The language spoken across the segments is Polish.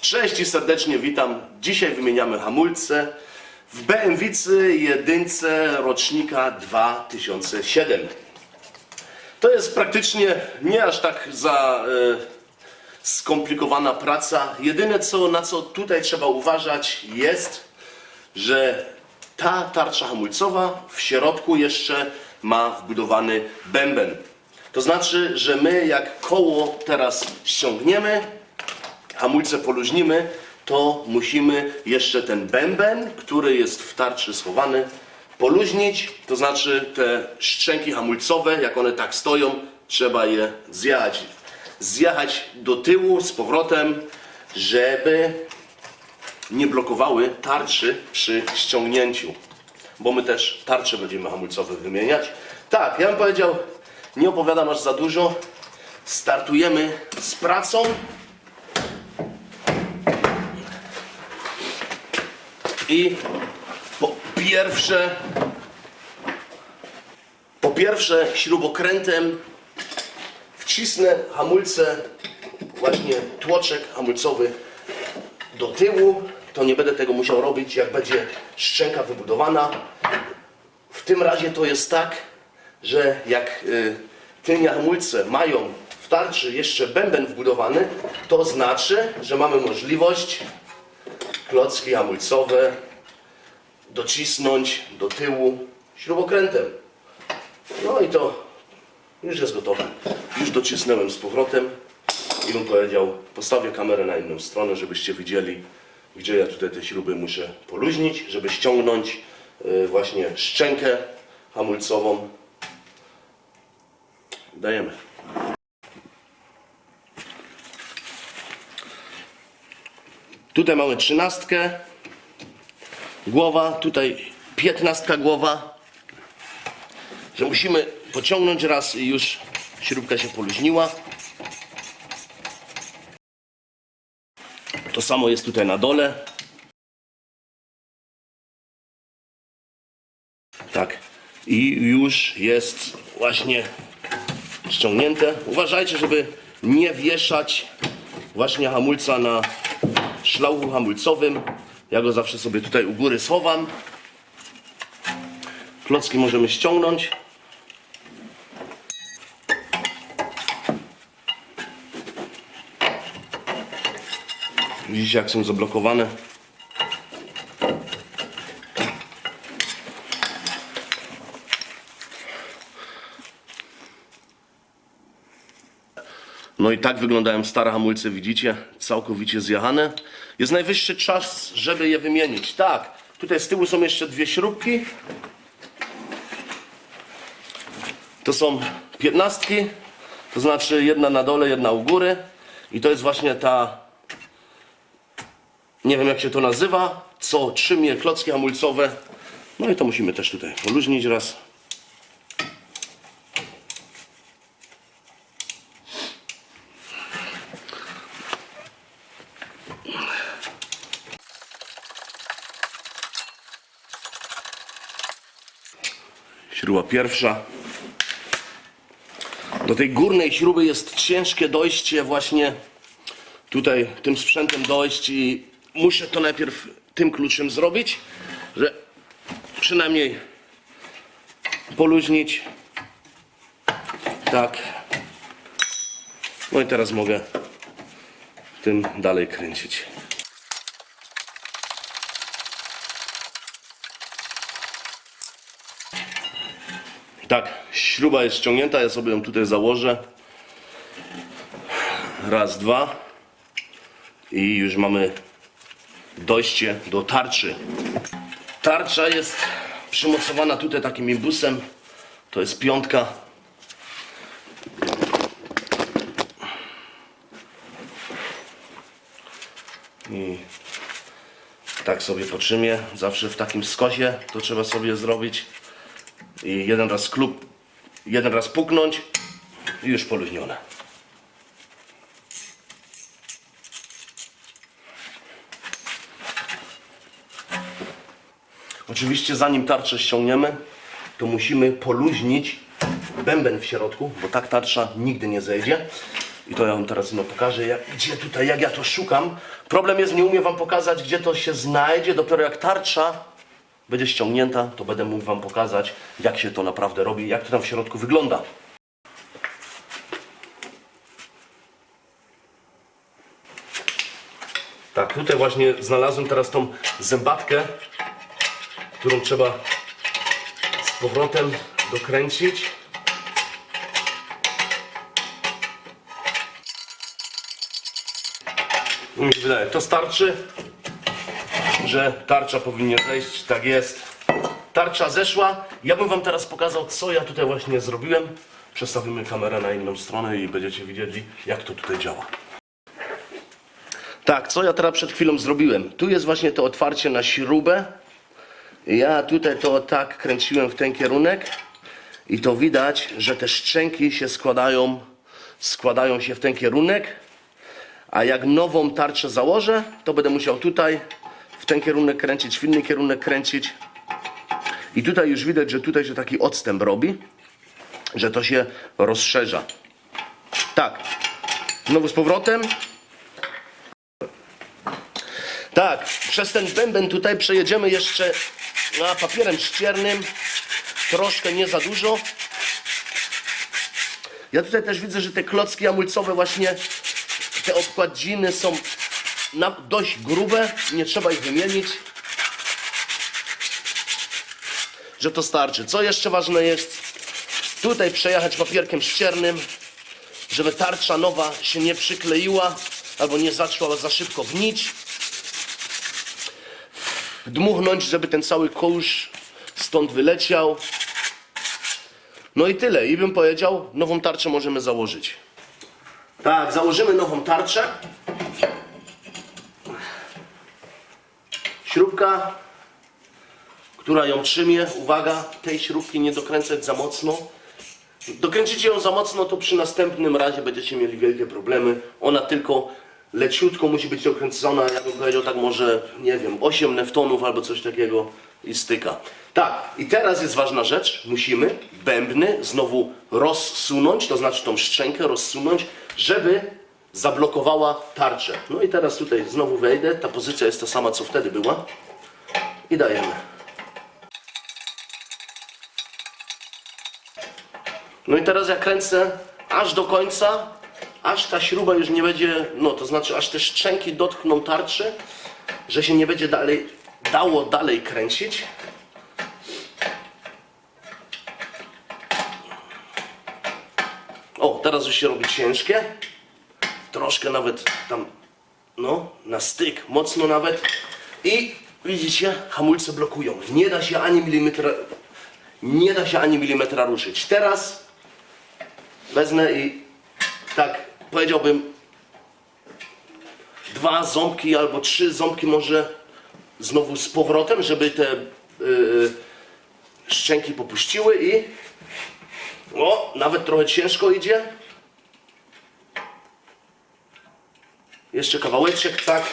Cześć i serdecznie witam. Dzisiaj wymieniamy hamulce w BMW jedynce rocznika 2007. To jest praktycznie nie aż tak za e, skomplikowana praca. Jedyne co, na co tutaj trzeba uważać jest, że ta tarcza hamulcowa w środku jeszcze ma wbudowany bęben. To znaczy, że my jak koło teraz ściągniemy, hamulce poluźnimy, to musimy jeszcze ten bęben, który jest w tarczy schowany, poluźnić. To znaczy te szczęki hamulcowe, jak one tak stoją, trzeba je zjechać. Zjechać do tyłu z powrotem, żeby nie blokowały tarczy przy ściągnięciu. Bo my też tarcze będziemy hamulcowe wymieniać. Tak, ja bym powiedział, nie opowiadam aż za dużo. Startujemy z pracą. I po pierwsze, po pierwsze śrubokrętem wcisnę hamulce, właśnie tłoczek hamulcowy do tyłu. To nie będę tego musiał robić, jak będzie szczęka wybudowana. W tym razie to jest tak, że jak y, tylnie hamulce mają w tarczy jeszcze bęben wbudowany, to znaczy, że mamy możliwość klocki hamulcowe docisnąć do tyłu śrubokrętem. No i to już jest gotowe. Już docisnąłem z powrotem i bym powiedział, postawię kamerę na inną stronę, żebyście widzieli, gdzie ja tutaj te śruby muszę poluźnić, żeby ściągnąć y, właśnie szczękę hamulcową. Dajemy. Tutaj mamy trzynastkę, głowa, tutaj piętnastka głowa, że musimy pociągnąć raz i już śrubka się poluźniła. To samo jest tutaj na dole. Tak. I już jest właśnie ściągnięte. Uważajcie, żeby nie wieszać właśnie hamulca na szlauchu hamulcowym. Ja go zawsze sobie tutaj u góry schowam. Klocki możemy ściągnąć. Widzicie jak są zablokowane. No i tak wyglądają stare hamulce, widzicie? Całkowicie zjechane. Jest najwyższy czas, żeby je wymienić. Tak, tutaj z tyłu są jeszcze dwie śrubki. To są piętnastki, to znaczy jedna na dole, jedna u góry. I to jest właśnie ta, nie wiem jak się to nazywa, co trzymie klocki hamulcowe. No i to musimy też tutaj poluźnić raz. Śruba pierwsza. Do tej górnej śruby jest ciężkie dojście właśnie tutaj tym sprzętem dojść i muszę to najpierw tym kluczem zrobić, że przynajmniej poluźnić. Tak. No i teraz mogę tym dalej kręcić. Tak, śruba jest ściągnięta, ja sobie ją tutaj założę. Raz, dwa. I już mamy dojście do tarczy. Tarcza jest przymocowana tutaj takim imbusem. To jest piątka. I tak sobie potrzymię. Zawsze w takim skosie to trzeba sobie zrobić i jeden raz klub, jeden raz puknąć i już poluźnione. Oczywiście zanim tarczę ściągniemy, to musimy poluźnić bęben w środku, bo tak tarcza nigdy nie zejdzie. I to ja wam teraz no, pokażę, jak, gdzie tutaj, jak ja to szukam. Problem jest, nie umiem wam pokazać, gdzie to się znajdzie. Dopiero jak tarcza będzie ściągnięta, to będę mógł wam pokazać, jak się to naprawdę robi, jak to tam w środku wygląda. Tak, tutaj właśnie znalazłem teraz tą zębatkę, którą trzeba z powrotem dokręcić. Mi to starczy, że tarcza powinna zejść, tak jest. Tarcza zeszła. Ja bym wam teraz pokazał, co ja tutaj właśnie zrobiłem. Przestawimy kamerę na inną stronę i będziecie widzieli, jak to tutaj działa. Tak, co ja teraz przed chwilą zrobiłem? Tu jest właśnie to otwarcie na śrubę. Ja tutaj to tak kręciłem w ten kierunek i to widać, że te szczęki się składają, składają się w ten kierunek. A jak nową tarczę założę, to będę musiał tutaj ten kierunek kręcić, w inny kierunek kręcić. I tutaj już widać, że tutaj się taki odstęp robi, że to się rozszerza. Tak. Znowu z powrotem. Tak, przez ten bęben tutaj przejedziemy jeszcze a, papierem ściernym. Troszkę nie za dużo. Ja tutaj też widzę, że te klocki hamulcowe właśnie, te obkładziny są na, dość grube. Nie trzeba ich wymienić. Że to starczy. Co jeszcze ważne jest? Tutaj przejechać papierkiem ściernym, żeby tarcza nowa się nie przykleiła albo nie zaczęła za szybko gnić dmuchnąć, żeby ten cały kołż stąd wyleciał. No i tyle. I bym powiedział, nową tarczę możemy założyć. Tak, założymy nową tarczę. Śrubka, która ją trzymie. Uwaga, tej śrubki nie dokręcać za mocno. Dokręcicie ją za mocno, to przy następnym razie będziecie mieli wielkie problemy. Ona tylko leciutko musi być dokręcona, ja bym powiedział tak może, nie wiem, 8 neftonów albo coś takiego i styka. Tak, i teraz jest ważna rzecz. Musimy bębny znowu rozsunąć, to znaczy tą szczękę rozsunąć, żeby zablokowała tarczę. No i teraz tutaj znowu wejdę, ta pozycja jest ta sama co wtedy była i dajemy. No i teraz ja kręcę aż do końca, aż ta śruba już nie będzie, no to znaczy aż te szczęki dotkną tarczy, że się nie będzie dalej, dało dalej kręcić. O, teraz już się robi ciężkie. Troszkę nawet tam, no, na styk, mocno nawet. I widzicie, hamulce blokują. Nie da się ani milimetra, nie da się ani milimetra ruszyć. Teraz wezmę i tak powiedziałbym dwa ząbki albo trzy ząbki może znowu z powrotem, żeby te yy, szczęki popuściły i o, nawet trochę ciężko idzie. Jeszcze kawałeczek, tak.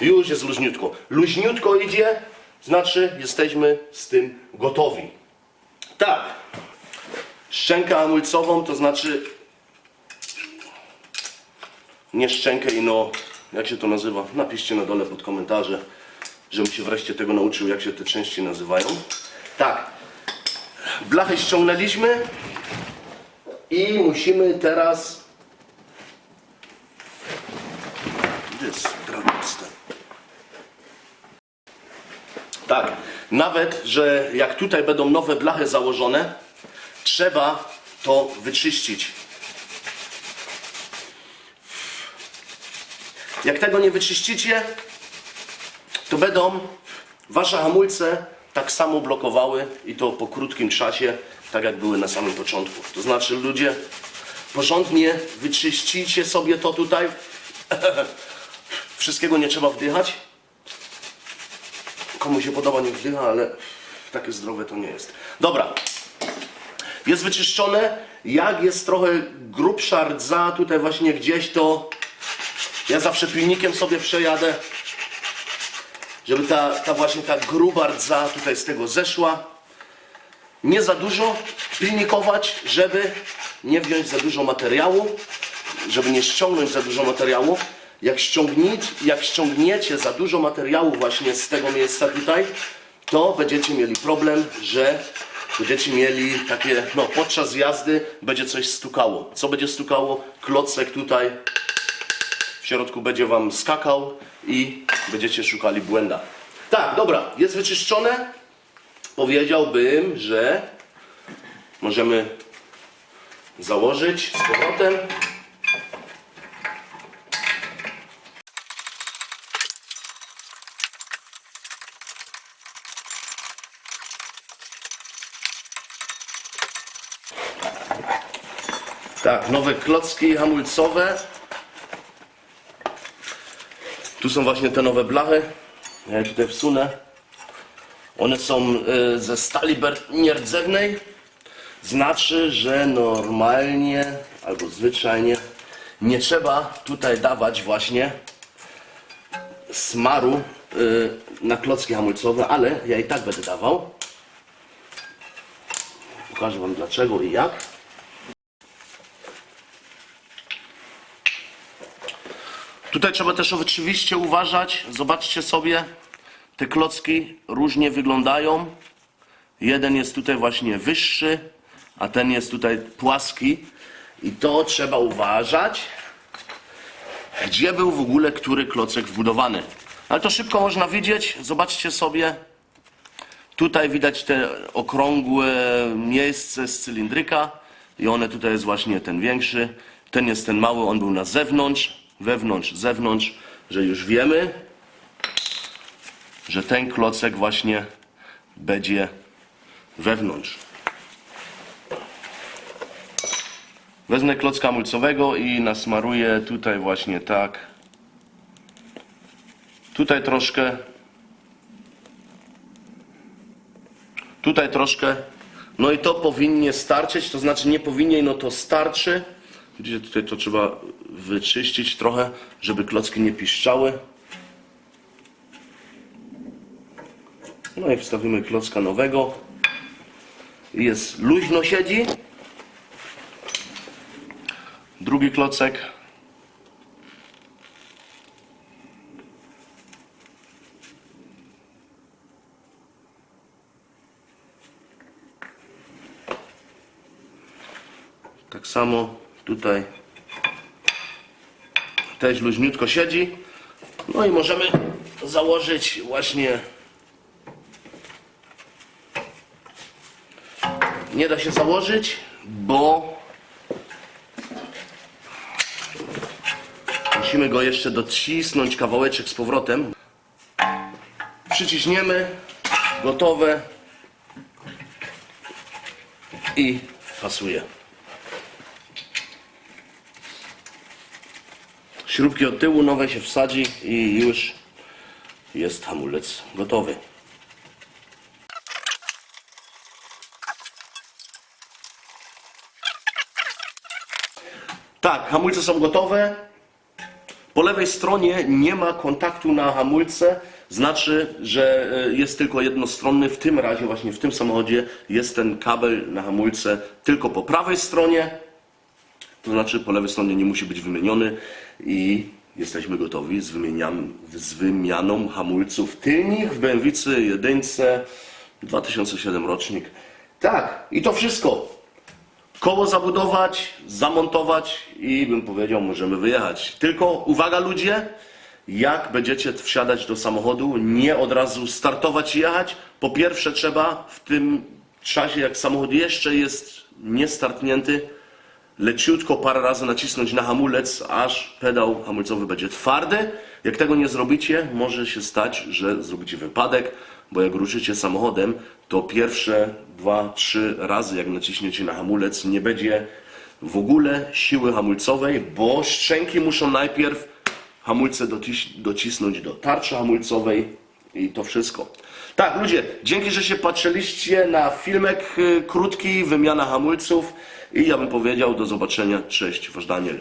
Już jest luźniutko. Luźniutko idzie, znaczy jesteśmy z tym gotowi. Tak. Szczękę hamulcową, to znaczy nie szczękę i no, jak się to nazywa? Napiszcie na dole pod komentarze, żebym się wreszcie tego nauczył, jak się te części nazywają. Tak. Blachę ściągnęliśmy i musimy teraz... Gdzie jest drabinsta? Tak, nawet, że jak tutaj będą nowe blachy założone, trzeba to wyczyścić. Jak tego nie wyczyścicie, to będą wasze hamulce tak samo blokowały i to po krótkim czasie, tak jak były na samym początku. To znaczy ludzie, porządnie wyczyścicie sobie to tutaj. Wszystkiego nie trzeba wdychać. Komu się podoba, nie wdycha, ale takie zdrowe to nie jest. Dobra, jest wyczyszczone. Jak jest trochę grubsza rdza tutaj właśnie gdzieś, to ja zawsze pilnikiem sobie przejadę, żeby ta, ta właśnie ta gruba rdza tutaj z tego zeszła. Nie za dużo pilnikować, żeby nie wziąć za dużo materiału. żeby nie ściągnąć za dużo materiału. Jak, ściągniecie, jak ściągniecie za dużo materiału właśnie z tego miejsca tutaj, to będziecie mieli problem, że będziecie mieli takie, no podczas jazdy będzie coś stukało. Co będzie stukało? Klocek tutaj w środku będzie wam skakał i będziecie szukali błęda. Tak, dobra, jest wyczyszczone. Powiedziałbym, że możemy założyć z powrotem. Tak, nowe klocki hamulcowe. Tu są właśnie te nowe blachy. Ja je tutaj wsunę. One są e, ze stali nierdzewnej. Znaczy, że normalnie albo zwyczajnie nie trzeba tutaj dawać właśnie smaru e, na klocki hamulcowe, ale ja i tak będę dawał. Pokażę Wam dlaczego i jak. Tutaj trzeba też oczywiście uważać. Zobaczcie sobie, te klocki różnie wyglądają. Jeden jest tutaj właśnie wyższy, a ten jest tutaj płaski. I to trzeba uważać, gdzie był w ogóle który klocek wbudowany. Ale to szybko można widzieć. Zobaczcie sobie. Tutaj widać te okrągłe miejsce z cylindryka i one tutaj jest właśnie ten większy. Ten jest ten mały, on był na zewnątrz, wewnątrz, zewnątrz, że już wiemy, że ten klocek właśnie będzie wewnątrz. Wezmę klocka hamulcowego i nasmaruję tutaj właśnie tak. Tutaj troszkę. Tutaj troszkę. No i to powinnie starczyć, to znaczy nie powinien, no to starczy. Widzicie, tutaj to trzeba wyczyścić trochę, żeby klocki nie piszczały. No i wstawimy klocka nowego. Jest luźno siedzi. Drugi klocek. Tak samo tutaj też luźniutko siedzi. No i możemy założyć właśnie nie da się założyć, bo musimy go jeszcze docisnąć kawałeczek z powrotem. Przyciśniemy, gotowe i pasuje. Śrubki od tyłu nowe się wsadzi i już jest hamulec gotowy. Tak, hamulce są gotowe. Po lewej stronie nie ma kontaktu na hamulce, znaczy, że e, jest tylko jednostronny. W tym razie, właśnie w tym samochodzie, jest ten kabel na hamulce tylko po prawej stronie. To znaczy, po lewej stronie nie musi być wymieniony i jesteśmy gotowi z, wymieniam, z wymianą hamulców tylnych w BMW 1 2007 rocznik. Tak, i to wszystko. Koło zabudować, zamontować i bym powiedział, możemy wyjechać. Tylko uwaga ludzie, jak będziecie wsiadać do samochodu, nie od razu startować i jechać. Po pierwsze trzeba w tym czasie, jak samochód jeszcze jest niestartnięty, leciutko parę razy nacisnąć na hamulec, aż pedał hamulcowy będzie twardy. Jak tego nie zrobicie, może się stać, że zrobicie wypadek, bo jak ruszycie samochodem, to pierwsze dwa, trzy razy, jak naciśniecie na hamulec, nie będzie w ogóle siły hamulcowej, bo szczęki muszą najpierw hamulce docis docisnąć do tarczy hamulcowej i to wszystko. Tak, ludzie, dzięki, że się patrzyliście na filmek y, krótki, wymiana hamulców i ja bym powiedział do zobaczenia. Cześć, wasz Daniel.